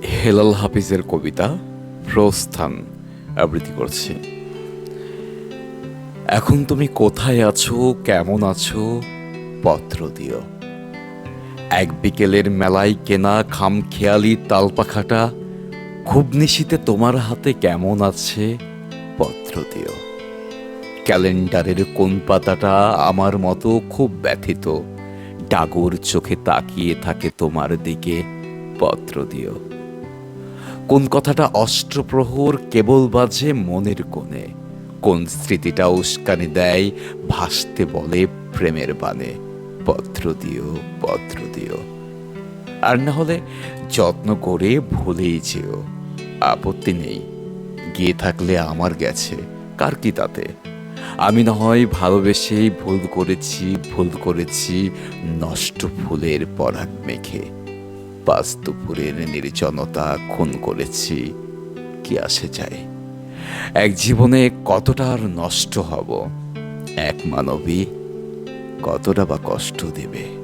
হেলাল হাফিজের কবিতা প্রস্থান আবৃত্তি করছি। এখন তুমি কোথায় আছো, কেমন আছো, পত্র দিও। এক বিকেলের মেলায় কেনা খামখেয়ালি তালপাখাটা খুব নিশিতে তোমার হাতে কেমন আছে, পত্র দিও। ক্যালেন্ডারের কোন পাতাটা আমার মতো খুব ব্যথিত, ডাগর চোখে তাকিয়ে থাকে তোমার দিকে, পত্র দিও। কোন কথাটা অষ্টপ্রহর কেবল বাজে মনের কোণে? কোন স্মৃতিটা উস্কানি দেয় ভাসতে বলে প্রেমের বানে পত্র দিও পত্র দিও। আর না হলে যত্ন করে ভুলেই যেও। আপত্তি নেই। গিয়ে থাকলে আমার গেছে। কার কি তাতে? আমি না হয় ভালোবেসেই ভুল করেছি ভুল করেছি নষ্ট ফুলের পরাগ মেখে। পাঁচ দুপুরের নির্জনতা খুন করেছি। কি আসে যায়? এক জীবনে কতটা আর নষ্ট হব? এক মানবী কতটা বা কষ্ট দেবে?